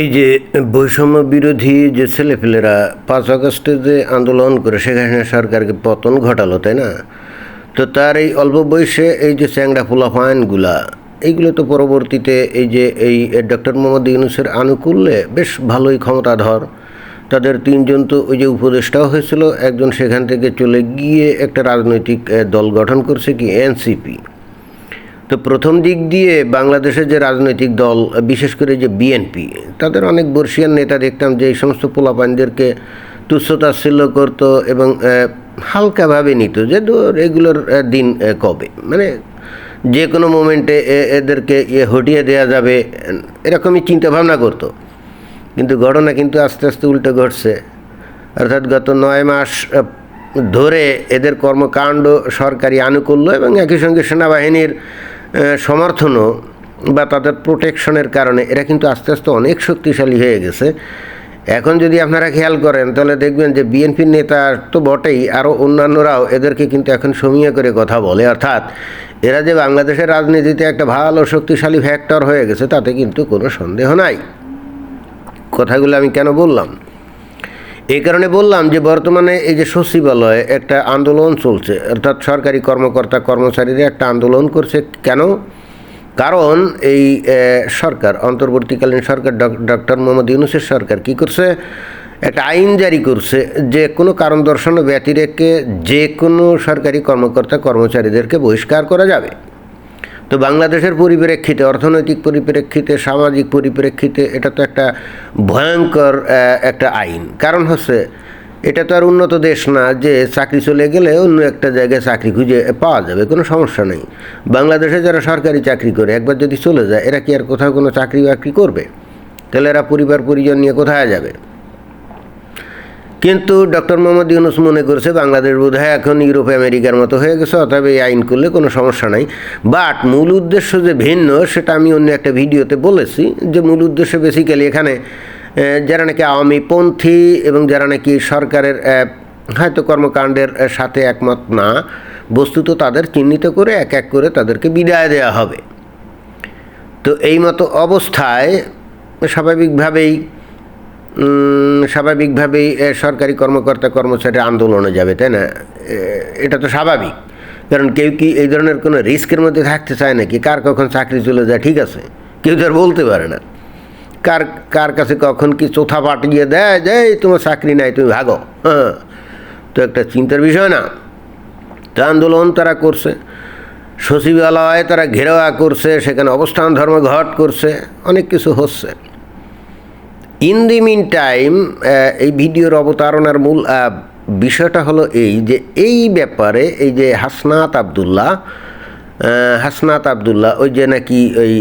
এই যে বৈষম্য বিরোধী যে ছেলেপেলেরা পাঁচ আগস্টে যে আন্দোলন করে সেখানে সরকারকে পতন ঘটালো, তাই না? তো তার এই অল্প বয়সে এই যে চ্যাংড়া ফুলাফায়নগুলা এইগুলো তো পরবর্তীতে এই যে এই ডক্টর মোহাম্মদ ইউনুসের আনুকূল্যে বেশ ভালোই ক্ষমতাধর। তাদের তিনজন তো ওই যে উপদেষ্টাও হয়েছিল, একজন সেখান থেকে চলে গিয়ে একটা রাজনৈতিক দল গঠন করছে কি, এনসিপি। তো প্রথম দিক দিয়ে বাংলাদেশের যে রাজনৈতিক দল, বিশেষ করে যে বিএনপি তাদের অনেক বর্ষিয়ান নেতা দেখতাম যে এই সমস্ত পোলাপানদেরকে তুচ্ছতাচ্ছিল্য করতো এবং হালকাভাবে নিত যে এগুলোর দিন কবে। মানে যে কোনো মোমেন্টে এদেরকে ইয়ে হটিয়ে দেওয়া যাবে, এরকমই চিন্তাভাবনা করতো। কিন্তু ঘটনা কিন্তু আস্তে আস্তে উল্টো ঘটছে। অর্থাৎ গত নয় মাস ধরে এদের কর্মকাণ্ড সরকারি আনুকূল্য এবং একই সঙ্গে সেনাবাহিনীর সমর্থনও বা তাদের প্রোটেকশনের কারণে এরা কিন্তু আস্তে আস্তে অনেক শক্তিশালী হয়ে গেছে। এখন যদি আপনারা খেয়াল করেন, তাহলে দেখবেন যে বিএনপির নেতা তো বটেই আরও অন্যান্যরাও এদেরকে কিন্তু এখন সমীহ করে কথা বলে। অর্থাৎ এরা যে বাংলাদেশের রাজনীতিতে একটা ভালো শক্তিশালী ফ্যাক্টর হয়ে গেছে, তাতে কিন্তু কোনো সন্দেহ নাই। কথাগুলো আমি কেন বললাম? এই কারণে বললাম যে বর্তমানে এই যে সচিবালয়ে একটা আন্দোলন চলছে, অর্থাৎ সরকারি কর্মকর্তা কর্মচারীরা একটা আন্দোলন করছে, কেন? কারণ এই সরকার, অন্তর্বর্তীকালীন সরকার ডক- ডক্টর মোহাম্মদ ইউনুসের সরকার কি করছে? একটা আইন জারি করছে যে কোনো কারণ দর্শন ব্যতিরেকে যে কোনো সরকারি কর্মকর্তা কর্মচারীদেরকে বহিষ্কার করা যাবে। তো বাংলাদেশের পরিপ্রেক্ষিতে, অর্থনৈতিক পরিপ্রেক্ষিতে, সামাজিক পরিপ্রেক্ষিতে এটা তো একটা ভয়ঙ্কর একটা আইন। কারণ হচ্ছে, এটা তো আর উন্নত দেশ না যে চাকরি চলে গেলে অন্য একটা জায়গায় চাকরি খুঁজে পাওয়া যাবে, কোনো সমস্যা নেই। বাংলাদেশে যারা সরকারি চাকরি করে, একবার যদি চলে যায়, এরা কি আর কোথাও কোনো চাকরি বাকরি করবে? তাহলে এরা পরিবার পরিজন নিয়ে কোথায় যাবে? কিন্তু ডক্টর মোহাম্মদ ইউনুস মনে করছে বাংলাদেশ বোধহয় এখন ইউরোপ আমেরিকার মতো হয়ে গেছে, অতএব এই আইন করলে কোনো সমস্যা নাই। বাট মূল উদ্দেশ্য যে ভিন্ন, সেটা আমি অন্য একটা ভিডিওতে বলেছি যে মূল উদ্দেশ্য বেসিক্যালি এখানে যারা নাকি আওয়ামীপন্থী এবং যারা নাকি সরকারের হয়তো কর্মকাণ্ডের সাথে একমত না, বস্তুত তাদের চিহ্নিত করে এক এক করে তাদেরকে বিদায় দেওয়া হবে। তো এই মতো অবস্থায় স্বাভাবিকভাবেই স্বাভাবিকভাবেই সরকারি কর্মকর্তা কর্মচারী আন্দোলনে যাবে, তাই না? এটা তো স্বাভাবিক। কারণ কেউ কি এই ধরনের কোনো রিস্কের মধ্যে থাকতে চায় নাকি? কার কখন চাকরি চলে যায়, ঠিক আছে? কেউ তো বলতে পারে না। কার কার কাছে কখন কি চোথা পাঠিয়ে দেয়, যে তোমার চাকরি নাই, তুমি ভাগো। হ্যাঁ তো একটা চিন্তার বিষয় না। তা আন্দোলন তারা করছে, সচিবালয়ে তারা ঘেরাওয়া করছে, সেখানে অবস্থান ধর্মঘট করছে, অনেক কিছু হচ্ছে। ইন দি মিন টাইম এই ভিডিওর অবতারণার মূল বিষয়টা হলো এই যে এই ব্যাপারে এই যে হাসনাত আবদুল্লাহ হাসনাত আবদুল্লাহ, ওই যে নাকি ওই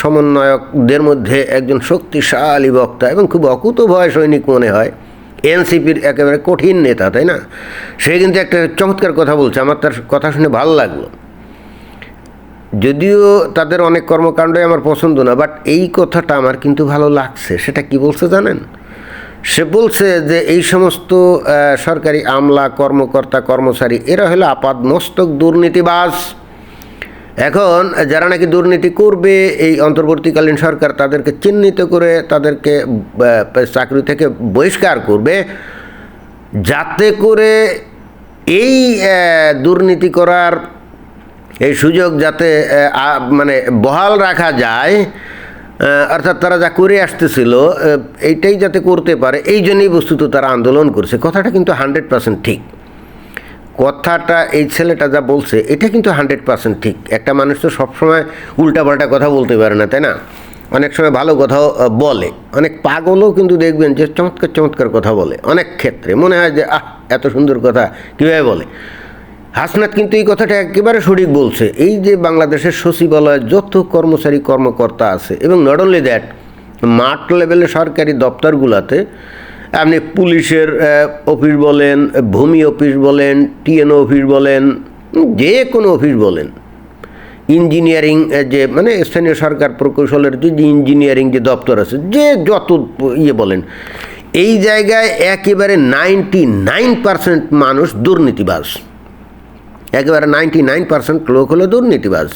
সমন্বয়কদের মধ্যে একজন শক্তিশালী বক্তা এবং খুব অকুত ভয় সৈনিক মনে হয়, এনসিপির একেবারে কঠিন নেতা, তাই না? সে কিন্তু একটা চমৎকার কথা বলছে, আমার তার কথা শুনে ভালো লাগল। যদিও তাদের অনেক কর্মকাণ্ডই আমার পছন্দ না বাট এই কথাটা আমার কিন্তু ভালো লাগছে। সেটা কি বলছে জানেন? সে বলছে যে এই সমস্ত সরকারি আমলা, কর্মকর্তা, কর্মচারী, এরা হলো আপাদ মস্তক দুর্নীতিবাজ। এখন যারা নাকি দুর্নীতি করবে, এই অন্তর্বর্তীকালীন সরকার তাদেরকে চিহ্নিত করে তাদেরকে চাকরি থেকে বহিষ্কার করবে। যাতে করে এই দুর্নীতি করার এই সুযোগ যাতে মানে বহাল রাখা যায় অর্থাৎ তারা যা করে আসতেছিল এইটাই যাতে করতে পারে, এই জন্যই বস্তুত তারা আন্দোলন করছে। কথাটা কিন্তু হান্ড্রেড পার্সেন্ট ঠিক। কথাটা এই ছেলেটা যা বলছে, এটা কিন্তু হান্ড্রেড পার্সেন্ট ঠিক। একটা মানুষ তো সবসময় উল্টাপাল্টা কথা বলতে পারে না, তাই না? অনেক সময় ভালো কথাও বলে। অনেক পাগলও কিন্তু দেখবেন যে চমৎকার চমৎকার কথা বলে। অনেক ক্ষেত্রে। মনে হয় যে, আহ, এত সুন্দর কথা কীভাবে বলে? হাসনাত কিন্তু এই কথাটা একেবারে সঠিক বলছে। এই যে বাংলাদেশের সচিবালয়ে যত কর্মচারী, কর্মকর্তা আছে এবং নট অনলি দ্যাট মাঠ লেভেলে সরকারি দপ্তরগুলোতে আপনি পুলিশের অফিস বলেন, ভূমি অফিস বলেন টিএনও অফিস বলেন, যে কোনো অফিস বলেন ইঞ্জিনিয়ারিং যে মানে স্থানীয় সরকার প্রকৌশলের যে ইঞ্জিনিয়ারিং যে দপ্তর আছে, যে যত ইয়ে বলেন, এই জায়গায় একেবারে নাইনটি নাইন পার্সেন্ট মানুষ দুর্নীতিবাজ। একেবারে নাইনটি নাইন পার্সেন্ট লোক হলো দুর্নীতিবাজ।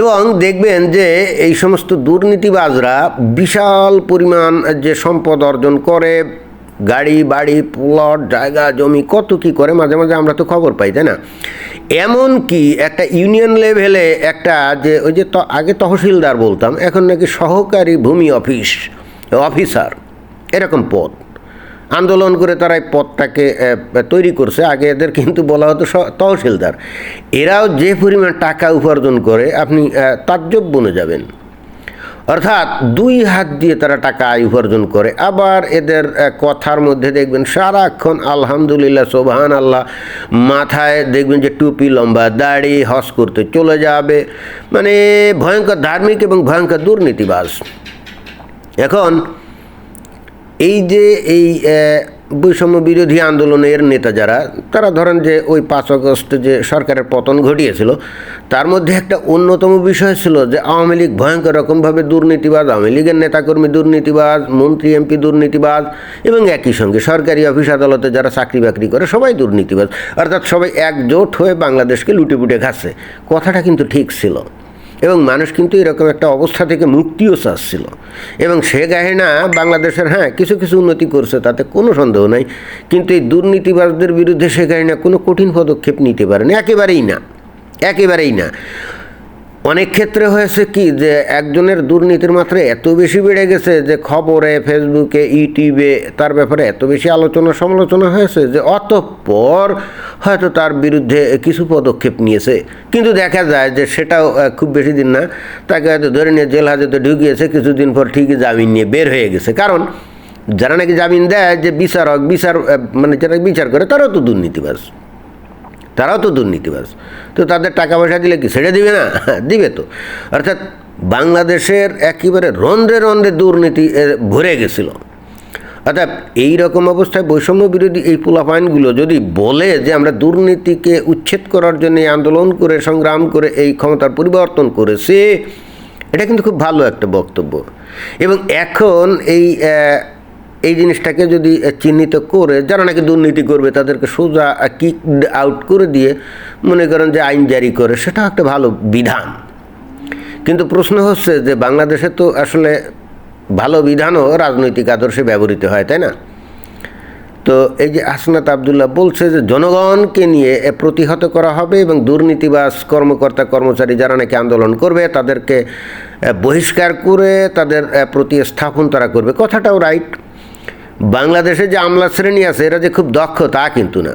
এবং দেখবেন যে এই সমস্ত দুর্নীতিবাজরা বিশাল পরিমাণ যে সম্পদ অর্জন করে, গাড়ি, বাড়ি, প্লট, জায়গা, জমি, কত কি করে, মাঝে মাঝে আমরা তো খবর পাই, তাই না? এমন কি একটা ইউনিয়ন লেভেলে একটা যে ওই যে আগে তহসিলদার বলতাম, এখন নাকি সহকারী ভূমি অফিস, অফিসার, এরকম পদ। আন্দোলন করে তারা এই পদটাকে তৈরি করছে। আগে এদের কিন্তু বলা হতো তহসিলদার। এরাও যে পরিমাণ টাকা উপার্জন করে, আপনি তাজ্জব বনে যাবেন। অর্থাৎ দুই হাত দিয়ে তারা টাকা আয় উপার্জন করে। আবার এদের কথার মধ্যে দেখবেন সারাক্ষণ আলহামদুলিল্লাহ সোবাহান আল্লাহ মাথায় দেখবেন যে টুপি, লম্বা দাড়ি হস করতে চলে যাবে। মানে ভয়ঙ্কর ধার্মিক এবং ভয়ঙ্কর দুর্নীতিবাজ। এখন এই যে এই বৈষম্য বিরোধী আন্দোলনের নেতা যারা, তারা ধরেন যে ওই পাঁচ আগস্ট যে সরকারের পতন ঘটিয়েছিল, তার মধ্যে একটা অন্যতম বিষয় ছিল যে আওয়ামী লীগ ভয়ঙ্কর রকমভাবে দুর্নীতিবাজ, আওয়ামী লীগের নেতাকর্মী দুর্নীতিবাজ, মন্ত্রী, এমপি দুর্নীতিবাজ এবং একই সঙ্গে সরকারি অফিস আদালতে যারা চাকরি বাকরি করে, সবাই দুর্নীতিবাজ। অর্থাৎ সবাই একজোট হয়ে বাংলাদেশকে লুটে পুটে খাচ্ছে। কথাটা কিন্তু ঠিক ছিল। এবং মানুষ কিন্তু এরকম একটা অবস্থা থেকে মুক্তিও চাচ্ছিল। এবং সে গাহিনা বাংলাদেশের হ্যাঁ কিছু কিছু উন্নতি করছে, তাতে কোনো সন্দেহ নাই। কিন্তু এই দুর্নীতিবাজদের বিরুদ্ধে সে গাহিনা কোনো কঠিন পদক্ষেপ নিতে পারেনি। একেবারেই না। একেবারেই না। অনেক ক্ষেত্রে হয়েছে কি যে, একজনের দুর্নীতির মাত্রা এত বেশি বেড়ে গেছে যে, খবরে, ফেসবুকে, ইউটিউবে তার ব্যাপারে এত বেশি আলোচনা সমালোচনা হয়েছে যে, অতঃপর হয়তো তার বিরুদ্ধে কিছু পদক্ষেপ নিয়েছে। কিন্তু দেখা যায় যে সেটাও খুব বেশি দিন না। তাকে হয়তো ধরে নিয়ে জেল হাজতে ঢুকিয়েছে, কিছুদিন পর ঠিকই জামিন নিয়ে বের হয়ে গেছে। কারণ যারা নাকি জামিন দেয় যে বিচারক, বিচার মানে যারা বিচার করে, তারাও তো দুর্নীতিবাজ। তারাও তো দুর্নীতিবাজ। তো তাদের টাকা পয়সা দিলে কি ছেড়ে দিবে না? দিবে তো। অর্থাৎ বাংলাদেশের একেবারে রন্ধ্রে রন্ধ্রে দুর্নীতি ভরে গেছিল। অর্থাৎ এই রকম অবস্থায় বৈষম্য বিরোধী এই পোলাপাইনগুলো যদি বলে যে আমরা দুর্নীতিকে উচ্ছেদ করার জন্য আন্দোলন করে, সংগ্রাম করে, এই ক্ষমতার পরিবর্তন করেছে, এটা কিন্তু খুব ভালো একটা বক্তব্য। এবং এখন এই এই জিনিসটাকে যদি চিহ্নিত করে, যারা নাকি দুর্নীতি করবে, তাদেরকে সোজা কিক আউট করে দিয়ে মনে করেন যে আইন জারি করে সেটা একটা ভালো বিধান। কিন্তু প্রশ্ন হচ্ছে যে বাংলাদেশে তো আসলে ভালো বিধানও রাজনৈতিক আদর্শে ব্যবহৃত হয়, তাই না? তো এই যে আসনাত আবদুল্লাহ বলছে যে জনগণকে নিয়ে প্রতিহত করা হবে এবং দুর্নীতিবাস কর্মকর্তা, কর্মচারী যারা নাকি আন্দোলন করবে, তাদেরকে বহিষ্কার করে তাদের প্রতি স্থাপন তারা করবে। কথাটাও রাইট। বাংলাদেশে যে আমলা শ্রেণি আছে, এরা যে খুব দক্ষ তা কিন্তু না।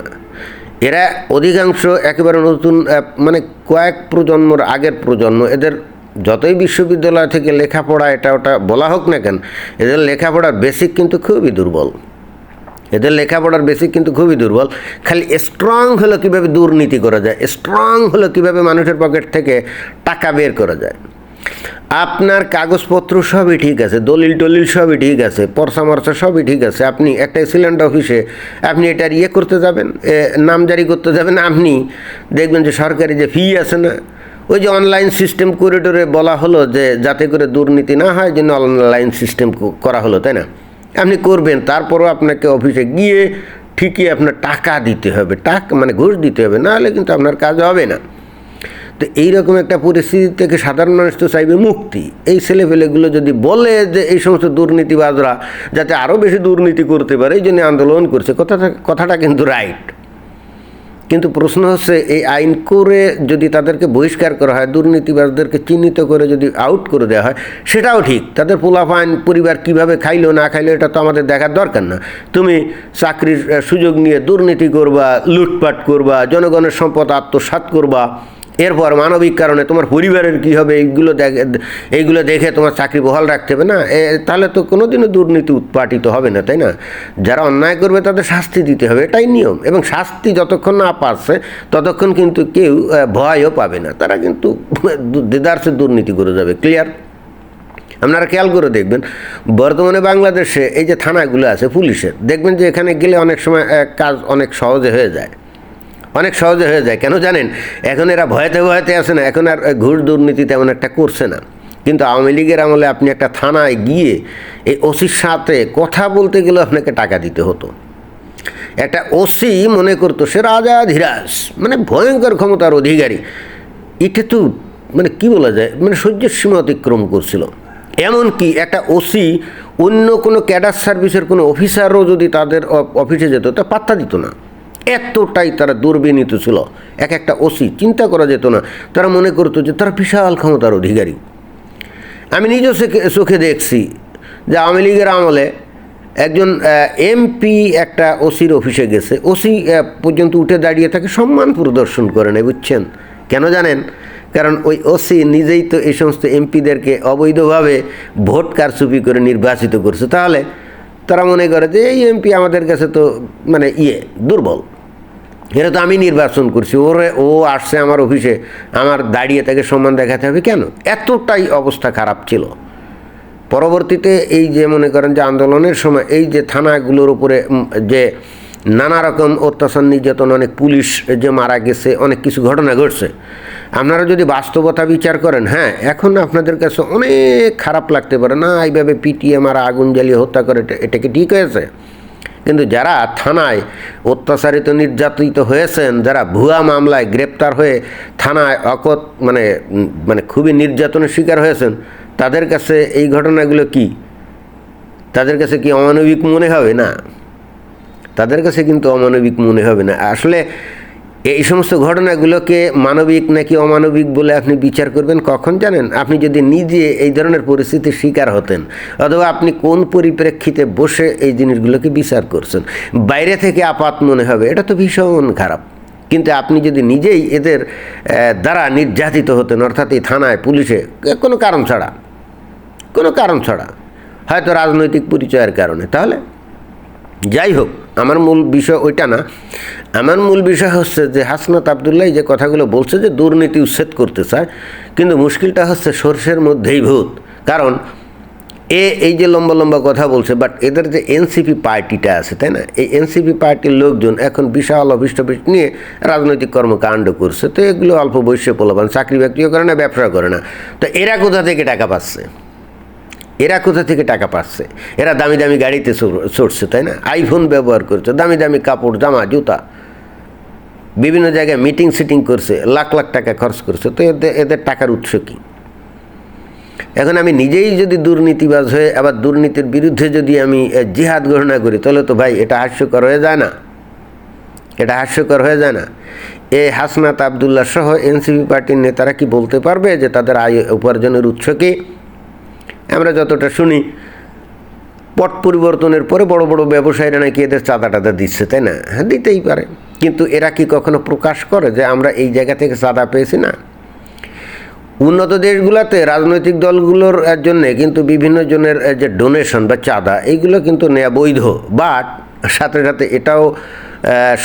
এরা অধিকাংশ একেবারে নতুন মানে কয়েক প্রজন্মর আগের প্রজন্ম, এদের যতই বিশ্ববিদ্যালয় থেকে লেখাপড়া এটা ওটা বলা হোক না কেন, এদের লেখাপড়ার বেসিক কিন্তু খুবই দুর্বল। এদের লেখাপড়ার বেসিক কিন্তু খুবই দুর্বল। খালি স্ট্রং হলো কীভাবে দুর্নীতি করা যায় স্ট্রং হলো কীভাবে মানুষের পকেট থেকে টাকা বের করা যায়। আপনার কাগজপত্র সবই ঠিক আছে, দলিল টলিল সবই ঠিক আছে, পরসা মরসা সবই ঠিক আছে, আপনি একটা সিলিন্ডার অফিসে আপনি এটার ইয়ে করতে যাবেন নাম জারি করতে যাবেন, আপনি দেখবেন যে সরকারি যে ফি আছে না ওই যে অনলাইন সিস্টেম করিডোরে বলা হলো যে যাতে করে দুর্নীতি না হয় জন্য অনলাইন সিস্টেম করা হলো, তাই না? আপনি করবেন, তারপরও আপনাকে অফিসে গিয়ে ঠিকই আপনার টাকা দিতে হবে, টাকা মানে ঘুষ দিতে হবে নাহলে কিন্তু আপনার কাজ হবে না। তো এইরকম একটা পরিস্থিতি থেকে সাধারণ মানুষ তো চাইবে মুক্তি। এই ছেলেপেলেগুলো যদি বলে যে এই সমস্ত দুর্নীতিবাজরা যাতে আরও বেশি দুর্নীতি করতে পারে, এই জন্য আন্দোলন করছে, কথাটা কথাটা কিন্তু রাইট কিন্তু প্রশ্ন হচ্ছে, এই আইন করে যদি তাদেরকে বহিষ্কার করা হয়, দুর্নীতিবাজদেরকে চিহ্নিত করে যদি আউট করে দেওয়া হয়, সেটাও ঠিক। তাদের পোলাফাইন পরিবার কীভাবে খাইলো, না খাইলো, এটা তো আমাদের দেখার দরকার না। তুমি চাকরির সুযোগ নিয়ে দুর্নীতি করবা, লুটপাট করবা, জনগণের সম্পদ আত্মসাত করবা এরপর মানবিক কারণে তোমার পরিবারের কী হবে, এইগুলো দেখে এইগুলো দেখে তোমার চাকরি বহাল রাখতে হবে না? তাহলে তো কোনোদিনও দুর্নীতি উৎপাটিত হবে না, তাই না? যারা অন্যায় করবে তাদের শাস্তি দিতে হবে, এটাই নিয়ম। এবং শাস্তি যতক্ষণ না পাচ্ছে ততক্ষণ কিন্তু কেউ ভয়ও পাবে না। তারা কিন্তু দেদার্সে দুর্নীতি করে যাবে ক্লিয়ার আপনারা খেয়াল করে দেখবেন, বর্তমানে বাংলাদেশে এই যে থানাগুলো আছে, পুলিশের, দেখবেন যে এখানে গেলে অনেক সময় কাজ অনেক সহজে হয়ে যায়। অনেক সহজে হয়ে যায়। কেন জানেন? এখন এরা ভয়তে ভয়তে আসে না, এখন আর ঘুষ দুর্নীতি তেমন একটা করছে না। কিন্তু আওয়ামী লীগের আমলে আপনি একটা থানায় গিয়ে এই ওসির সাথে কথা বলতে গেলে আপনাকে টাকা দিতে হতো। একটা ওসি মনে করতো, সে রাজা ধীরাজ। মানে ভয়ঙ্কর ক্ষমতার অধিকারী। এটা তো মানে কি বলা যায় মানে সহ্যের সীমা অতিক্রম করছিল। এমনকি একটা ওসি অন্য কোনো ক্যাডার সার্ভিসের কোনো অফিসারও যদি তাদের অফিসে যেত, তা পাত্তা দিত না। এতটাই তারা দুর্বিনীত ছিল। এক একটা ওসি চিন্তা করা যেত না। তারা মনে করতো যে তারা বিশাল ক্ষমতার অধিকারী। আমি নিজেও চোখে- দেখছি যে আওয়ামী লীগের আমলে একজন এমপি একটা ওসির অফিসে গেছে। ওসি পর্যন্ত উঠে দাঁড়িয়ে তাকে সম্মান প্রদর্শন করে নেয়, বুঝছেন? কেন জানেন? কারণ ওই ওসি নিজেই তো এই সমস্ত এমপিদেরকে অবৈধভাবে ভোট কারচুপি করে নির্বাচিত করছে। তাহলে তারা মনে করে যে এই এমপি আমাদের কাছে তো মানে ইয়ে দুর্বল। এটা তো আমি নির্বাচন করছি, ওরে, ও আসছে আমার অফিসে, আমার দাঁড়িয়ে তাকে সম্মান দেখাতে হবে কেন? এতটাই অবস্থা খারাপ ছিল। পরবর্তীতে এই যে মনে করেন যে আন্দোলনের সময়, এই যে থানাগুলোর উপরে যে নানা রকম অত্যাচার নির্যাতন অনেক পুলিশ যে মারা গেছে, অনেক কিছু ঘটনা ঘটছে। আপনারা যদি বাস্তবতা বিচার করেন হ্যাঁ এখন আপনাদের কাছে অনেক খারাপ লাগতে পারে। না, এইভাবে পিটিয়ে মারা, আগুন জ্বালিয়ে হত্যা করে, এটা- কি ঠিক হয়েছে? কিন্তু যারা থানায় অত্যাচারিত, নির্যাতিত হয়েছেন, যারা ভুয়া মামলায় গ্রেপ্তার হয়ে থানায় অকত মানে মানে খুবই নির্যাতনের শিকার হয়েছেন, তাদের কাছে এই ঘটনাগুলো কি? তাদের কাছে কি অমানবিক মনে হবে? না। তাদের কাছে কিন্তু অমানবিক মনে হবে না। আসলে এই সমস্ত ঘটনাগুলোকে মানবিক নাকি অমানবিক বলে আপনি বিচার করবেন কখন জানেন? আপনি যদি নিজে এই ধরনের পরিস্থিতির শিকার হতেন, অথবা আপনি কোন পরিপ্রেক্ষিতে বসে এই জিনিসগুলোকে বিচার করছেন, বাইরে থেকে আপাত মনে হবে, এটা তো ভীষণ খারাপ। কিন্তু আপনি যদি নিজেই এদের দ্বারা নির্যাতিত হতেন, অর্থাৎ এই থানায়, পুলিশে কোনো কারণ ছাড়া, কোনো কারণ ছাড়া, হয়তো রাজনৈতিক পরিচয়ের কারণে, তাহলে যাই হোক আমার মূল বিষয় ওইটা না। আমার মূল বিষয় হচ্ছে যে হাসনাত আবদুল্লাহ যে কথাগুলো বলছে যে দুর্নীতি উচ্ছেদ করতে চায়, কিন্তু মুশকিলটা হচ্ছে সর্ষের মধ্যেই ভূত। কারণ এ এই যে লম্বা লম্বা কথা বলছে বাট এদের যে এনসিপি পার্টিটা আছে, তাই না? এই এনসিপি পার্টির লোকজন এখন বিশাল অফিস নিয়ে রাজনৈতিক কর্মকাণ্ড করছে। তো এগুলো অল্প বয়সে পোলাপান, চাকরি বাকরিও করে না ব্যবসা করে না। তো এরা কোথা থেকে টাকা পাচ্ছে? এরা কোথা থেকে টাকা পাচ্ছে? এরা দামি দামি গাড়িতে চড়ছে তাই না? আইফোন ব্যবহার করছে, দামি দামি কাপড়, জামা, জুতা। বিভিন্ন জায়গায় মিটিং সিটিং করছে, লাখ লাখ টাকা খরচ করছে, তো এদের এদের টাকার উৎস কী? এখন আমি নিজেই যদি দুর্নীতিবাজ হয়ে, আবার দুর্নীতির বিরুদ্ধে যদি আমি জিহাদ ঘোষণা করি, তাহলে তো ভাই এটা হাস্যকর হয়ে যায় না। এটা হাস্যকর হয়ে যায় না। এ, হাসনাত আবদুল্লাহ সহ এনসিপি পার্টির নেতারা কি বলতে পারবে যে তাদের আয়, উপার্জনের উৎস কি? আমরা যতটা শুনি, পট পরিবর্তনের পরে বড় বড় ব্যবসায়ীরা নাকি এদের চাঁদা টাদা দিচ্ছে, তাই না? হ্যাঁ দিতেই পারে। কিন্তু এরা কি কখনো প্রকাশ করে যে আমরা এই জায়গা থেকে চাঁদা পেয়েছি? না। উন্নত দেশগুলোতে রাজনৈতিক দলগুলোর জন্য কিন্তু বিভিন্ন জনের যে ডোনেশন বা চাঁদা, এইগুলো কিন্তু নেওয়া বৈধ। বাট সাথে সাথে এটাও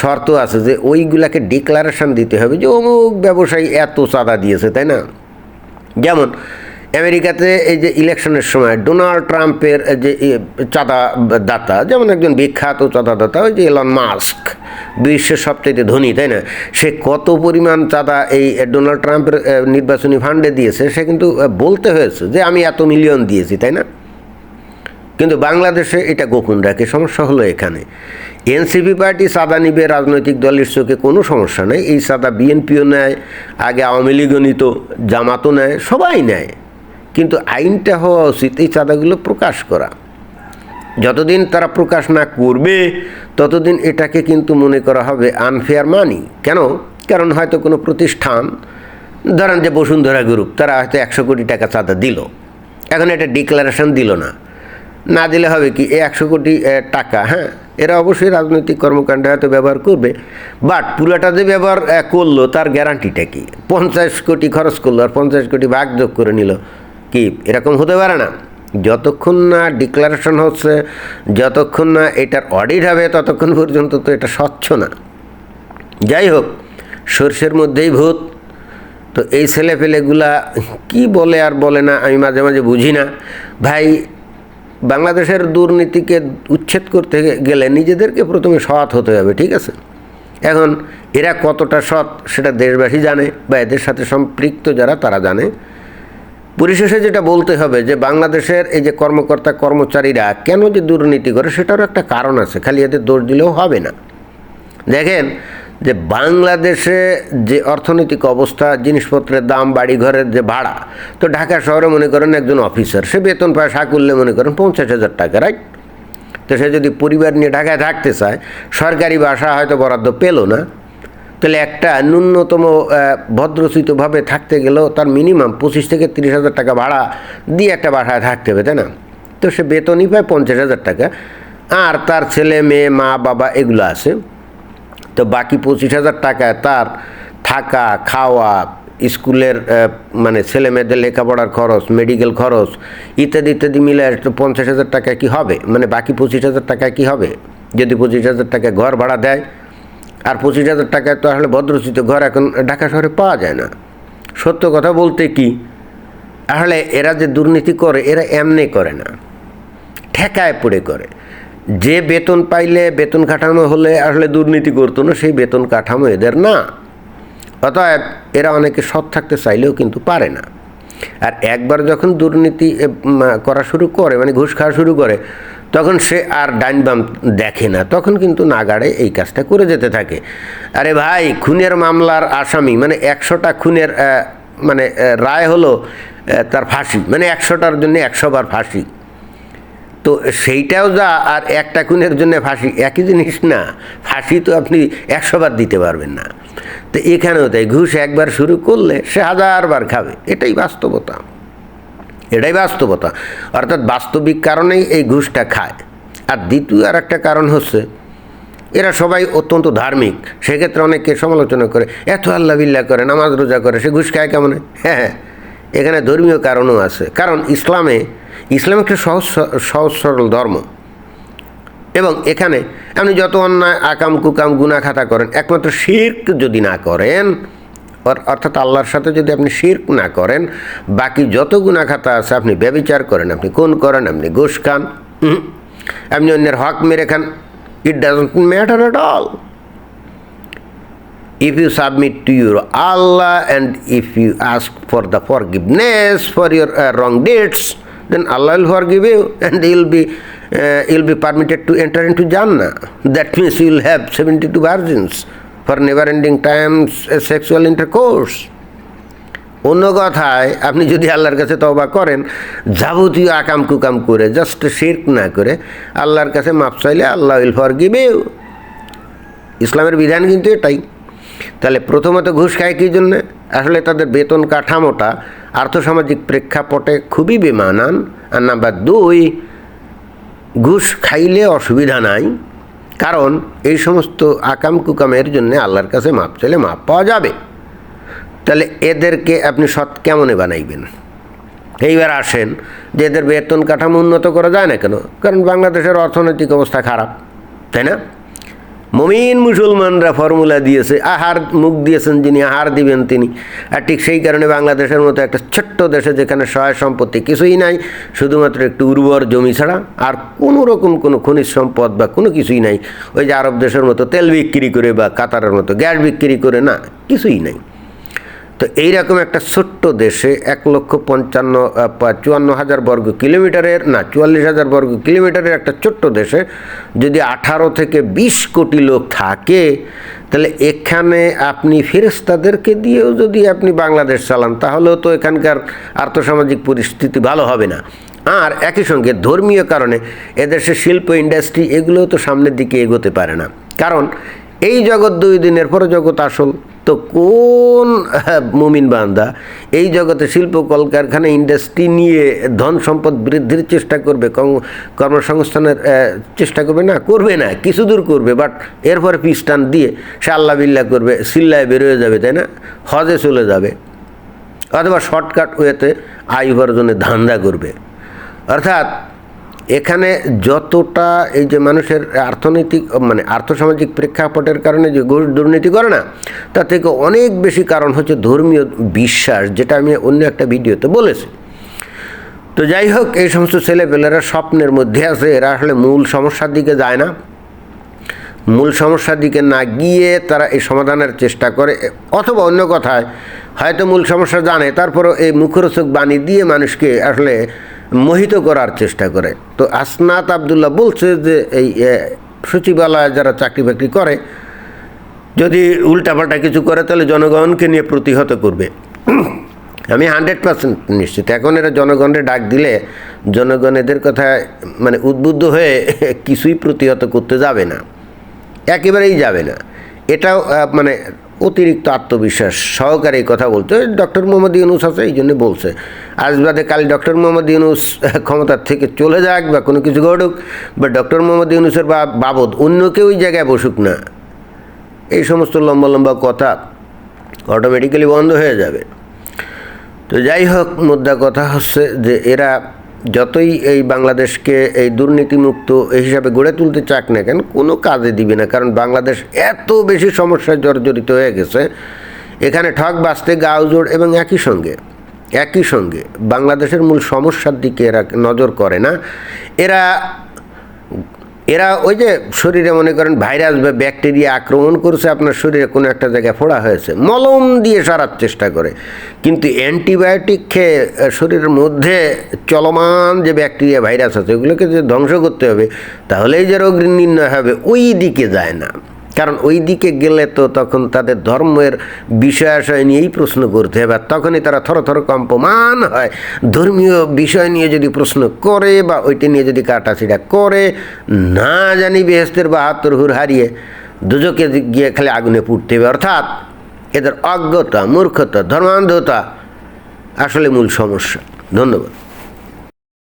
শর্ত আছে যে ওইগুলাকে ডিক্লারেশন দিতে হবে যে অমুক ব্যবসায়ী এত চাঁদা দিয়েছে, তাই না? যেমন আমেরিকাতে এই যে ইলেকশনের সময় ডোনাল্ড ট্রাম্পের যে চাঁদা দাতা যেমন একজন বিখ্যাত চাঁদাদাতা, ওই যে এলন মাস্ক বিশ্বের সবচেয়ে ধনী, তাই না? সে কত পরিমাণ চাঁদা এই ডোনাল্ড ট্রাম্পের নির্বাচনী ফান্ডে দিয়েছে, সে কিন্তু বলতে হয়েছে যে আমি এত মিলিয়ন দিয়েছি, তাই না? কিন্তু বাংলাদেশে এটা গোপন রাখে, সমস্যা হলো এখানে। এনসিপি পার্টি সাদা নিবে রাজনৈতিক দলের চোখে কোনো সমস্যা নেই, এই সাদা বিএনপিও নেয়, আগে আওয়ামী লীগও নিত, জামাতও নেয়, সবাই নেয়। কিন্তু আইনটা হওয়া উচিত এই চাঁদাগুলো প্রকাশ করা। যতদিন তারা প্রকাশ না করবে, ততদিন এটাকে কিন্তু মনে করা হবে আনফেয়ার মানি কেন? কারণ হয়তো কোনো প্রতিষ্ঠান, ধরেন যে বসুন্ধরা গ্রুপ তারা হয়তো একশো কোটি টাকা চাঁদা দিল। এখন এটা ডিক্লারেশন দিল না। না দিলে হবে কি? এই একশো কোটি টাকা হ্যাঁ এরা অবশ্যই রাজনৈতিক কর্মকাণ্ডে হয়তো ব্যবহার করবে। বাট পুরোটা যে ব্যবহার করল, তার গ্যারান্টিটা কি? পঞ্চাশ কোটি খরচ করল আর পঞ্চাশ কোটি ভাগ যোগ করে নিল। কি? এরকম হতে পারে না। যতক্ষণ না ডিক্লারেশন হচ্ছে, যতক্ষণ না এটার অডিট হবে, ততক্ষণ পর্যন্ত তো এটা স্বচ্ছ না। যাই হোক, সর্ষের মধ্যেই ভূত। তো এই ছেলেপেলেগুলা কি বলে আর বলে না, আমি মাঝে মাঝে বুঝি না। ভাই, বাংলাদেশের দুর্নীতিকে উচ্ছেদ করতে গেলে নিজেদেরকে প্রথমে সৎ হতে হবে, ঠিক আছে? এখন এরা কতটা সৎ, সেটা দেশবাসী জানে বা এদের সাথে সম্পৃক্ত যারা, তারা জানে। পরিশেষে যেটা বলতে হবে যে বাংলাদেশের এই যে কর্মকর্তা কর্মচারীরা কেন যে দুর্নীতি করে সেটারও একটা কারণ আছে, খালি এদের দোষ দিলেও হবে না। দেখেন যে বাংলাদেশে যে অর্থনৈতিক অবস্থা, জিনিসপত্রের দাম বাড়ি ঘরের যে ভাড়া, তো ঢাকা শহরে মনে করেন একজন অফিসার, সে বেতন পায় সাকুল্যে মনে করেন পঞ্চাশ হাজার টাকা, রাইট? তো সে যদি পরিবার নিয়ে ঢাকায় থাকতে চায়, সরকারি বাসা হয়তো বরাদ্দ পেল না। তাহলে একটা ন্যূনতম ভদ্রচিতভাবে থাকতে গেলেও তার মিনিমাম পঁচিশ থেকে তিরিশ হাজার টাকা ভাড়া দিয়ে একটা বাসায় থাকতে হবে, তাই না? তো সে বেতনই পায় পঞ্চাশ হাজার টাকা। আর তার ছেলে, মেয়ে, মা, বাবা এগুলো আছে। তো বাকি পঁচিশ হাজার টাকায় তার থাকা, খাওয়া, স্কুলের মানে ছেলে মেয়েদের লেখাপড়ার খরচ মেডিকেল খরচ, ইত্যাদি ইত্যাদি মিলে পঞ্চাশ হাজার টাকা কি হবে? মানে বাকি পঁচিশ হাজার টাকা কী হবে? যদি পঁচিশ হাজার টাকায় ঘর ভাড়া দেয় আর পঁচিশ হাজার টাকায় তো আসলে ভদ্রচিত ঘর এখন ঢাকা শহরে পাওয়া যায় না। সত্য কথা বলতে কি, আসলে এরা যে দুর্নীতি করে, এরা এমনি করে না। ঠেকায় পড়ে করে। যে বেতন পাইলে বেতন কাঠামো হলে আসলে দুর্নীতি করতো না, সেই বেতন কাঠামো এদের না। অতএব এরা অনেকে সৎ থাকতে চাইলেও কিন্তু পারে না। আর একবার যখন দুর্নীতি করা শুরু করে মানে ঘুষ খাওয়া শুরু করে তখন সে আর ডাইন বাম দেখে না, তখন কিন্তু নাগাড়ে এই কাজটা করে যেতে থাকে। আরে ভাই, খুনের মামলার আসামি মানে একশোটা খুনের মানে রায় হলো তার ফাঁসি মানে একশোটার জন্য একশো বার ফাঁসি। তো সেইটাও যা, আর একটা খুনের জন্য ফাঁসি, একই জিনিস না, ফাঁসি তো আপনি একশো বার দিতে পারবেন না। তো এখানেও তাই, ঘুষ একবার শুরু করলে সে হাজারবার খাবে, এটাই বাস্তবতা। এটাই বাস্তবতা। অর্থাৎ বাস্তবিক কারণেই এই ঘুষটা খায়। আর দ্বিতীয় আর একটা কারণ হচ্ছে, এরা সবাই অত্যন্ত ধার্মিক। সেক্ষেত্রে অনেকে সমালোচনা করে, এত আল্লাহ বিল্লাহ করে, নামাজ রোজা করে, সে ঘুষ খায় কেমন? হ্যাঁ হ্যাঁ। এখানে ধর্মীয় কারণও আছে। কারণ ইসলামে, ইসলাম একটা সহজ সহজ, সরল ধর্ম। এবং এখানে আপনি যত অন্যায়, আকাম, কুকাম গুনা খাতা করেন, একমাত্র শির্ক যদি না করেন অর্থাৎ আল্লাহর সাথে যদি আপনি শির না করেন, বাকি যত গুণাখাতা আছে আপনি ব্যবিচার করেন, আপনি কোন করেন, আপনি ঘুষ খান আপনি অন্যের হক মেরে খান it doesn't matter at all if you submit to your Allah and if you ask for the forgiveness for your wrong deeds then Allah will forgive you and you'll be you'll be permitted to enter in to জান না that means you'll have seventy two virgins for never-ending times uh, sexual intercourse. অন্য কথায় আপনি যদি আল্লাহর কাছে তবা করেন যাবতীয় আকাম কুকাম করে জাস্ট শির্ক না করে আল্লাহর কাছে মাপ চাইলে আল্লাহ উইল ফর গিভেও ইসলামের বিধান কিন্তু এটাই। তাহলে প্রথমত ঘুষ খায় কী জন্যে? আসলে তাদের বেতন কাঠামোটা আর্থসামাজিক প্রেক্ষাপটে খুবই বেমানান। আর নাম্বার দুই ঘুষ খাইলে অসুবিধা নাই। কারণ এই সমস্ত আকাম কুকামের জন্য আল্লাহর কাছে মাপ চাইলে মাপ পাওয়া যাবে। তাহলে এদেরকে আপনি সৎ কেমনে বানাইবেন? এইবার আসেন যে এদের বেতন কাঠামো উন্নত করা যায় না কেন? কারণ বাংলাদেশের অর্থনৈতিক অবস্থা খারাপ, তাই না? মমিন মুসলমানরা ফর্মুলা দিয়েছে, আহার মুখ দিয়েছেন যিনি, আহার দিবেন তিনি। আর ঠিক সেই কারণে বাংলাদেশের মতো একটা ছোট্ট দেশে যেখানে সহায় সম্পত্তি কিছুই নাই, শুধুমাত্র একটু উর্বর জমি ছাড়া, আর কোনো রকম কোনো খনিজ সম্পদ বা কোনো কিছুই নাই। ওই যে আরব দেশের মতো তেল বিক্রি করে বা কাতারের মতো গ্যাস বিক্রি করে, না, কিছুই নাই। তো এইরকম একটা ছোট্ট দেশে এক লক্ষ পঞ্চান্ন চুয়ান্ন হাজার বর্গ কিলোমিটারের, না, চুয়াল্লিশ হাজার বর্গ কিলোমিটারের একটা ছোট্ট দেশে যদি আঠারো থেকে বিশ কোটি লোক থাকে, তাহলে এখানে আপনি ফেরেস্তাদেরকে দিয়েও যদি আপনি বাংলাদেশ চালান, তাহলেও তো এখানকার আর্থসামাজিক পরিস্থিতি ভালো হবে না। আর একই সঙ্গে ধর্মীয় কারণে এদেশে শিল্প, ইন্ডাস্ট্রি এগুলোও তো সামনের দিকে এগোতে পারে না। কারণ এই জগৎ দুই দিনের পর জগৎ আসল। তো কোন আহ, মুমিন বান্দা এই জগতে শিল্প কলকারখানা ইন্ডাস্ট্রি নিয়ে ধন সম্পদ বৃদ্ধির চেষ্টা করবে কর্মসংস্থানের চেষ্টা করবে? না করবে না কিছু দূর করবে বাট এরপরে পিস্টান দিয়ে সে আল্লাহ বিল্লাহ করবে সিল্লায় বেরোয় যাবে তাই না? হজে চলে যাবে অথবা শর্টকাট ওয়েতে আয় উপার্জনের ধান্দা করবে। অর্থাৎ এখানে যতটা এই যে মানুষের অর্থনৈতিক মানে আর্থসামাজিক প্রেক্ষাপটের কারণে যে ঘুষ দুর্নীতি করে না, তার থেকে অনেক বেশি কারণ হচ্ছে ধর্মীয় বিশ্বাস, যেটা আমি অন্য একটা ভিডিওতে বলেছি। তো যাই হোক, এই সমস্ত ছেলেপেলেরা স্বপ্নের মধ্যে আছে, এরা আসলে মূল সমস্যার দিকে যায় না। মূল সমস্যার দিকে না গিয়ে তারা এই সমাধানের চেষ্টা করে, অথবা অন্য কথায়, হয়তো মূল সমস্যা জানে, তারপরও এই মুখরোচক বাণী দিয়ে মানুষকে আসলে মোহিত করার চেষ্টা করে। তো আসনাত আবদুল্লাহ বলছে যে এই সচিবালয়ে যারা চাকরি বাকরি করে, যদি উল্টাপাল্টা কিছু করে, তাহলে জনগণকে নিয়ে প্রতিহত করবে। আমি হান্ড্রেড পার্সেন্ট নিশ্চিত। এখন এরা জনগণের ডাক দিলে জনগণ এদের কথা মানে উদ্বুদ্ধ হয়ে কিছুই প্রতিহত করতে যাবে না। একেবারেই যাবে না। এটাও মানে অতিরিক্ত আত্মবিশ্বাস সহকারে কথা বলতে ডক্টর মোহাম্মদ ইউনুস আছে, এই জন্য বলছে। আজ বাদে কাল ডক্টর মোহাম্মদ ইউনুস ক্ষমতার থেকে চলে যাক বা কোনো কিছু ঘটুক, বা ডক্টর মোহাম্মদ ইউনুসের বাবদ অন্য কেউ ওই জায়গায় বসুক না। এই সমস্ত লম্বা লম্বা কথা অটোমেটিক্যালি বন্ধ হয়ে যাবে। তো যাই হোক মুদ্রা কথা হচ্ছে যে এরা যতই এই বাংলাদেশকে এই দুর্নীতিমুক্ত এই হিসাবে গড়ে তুলতে চাক না কেন, কোনো কাজে দিবে না। কারণ বাংলাদেশ এত বেশি সমস্যায় জর্জরিত হয়ে গেছে। এখানে ঠক বাঁচতে গাউজোড় এবং একই সঙ্গে একই সঙ্গে বাংলাদেশের মূল সমস্যার দিকে এরা নজর করে না। এরা এরা ওই যে শরীরে মনে করেন ভাইরাস বা ব্যাকটেরিয়া আক্রমণ করছে, আপনার শরীরে কোনো একটা জায়গায় ফোড়া হয়েছে, মলম দিয়ে সারার চেষ্টা করে। কিন্তু অ্যান্টিবায়োটিক খেয়ে শরীরের মধ্যে চলমান যে ব্যাকটেরিয়া, ভাইরাস আছে, ওগুলোকে যে ধ্বংস করতে হবে, তাহলেই যে রোগ নির্ণয় হবে, ওই দিকে যায় না। কারণ ওই দিকে গেলে তো তখন তাদের ধর্মের বিষয় আশয় নিয়েই প্রশ্ন করতে হবে আর তখনই তারা থর থর কম্পমান হয়। ধর্মীয় বিষয় নিয়ে যদি প্রশ্ন করে, বা ওইটি নিয়ে যদি কাটাছিড়া করে, না জানি বেহেস্তের বাহাত্তর হুর হারিয়ে দুজকে গিয়ে খালি আগুনে পুড়তে হবে। অর্থাৎ এদের অজ্ঞতা, মূর্খতা, ধর্মান্ধতা আসলে মূল সমস্যা। ধন্যবাদ।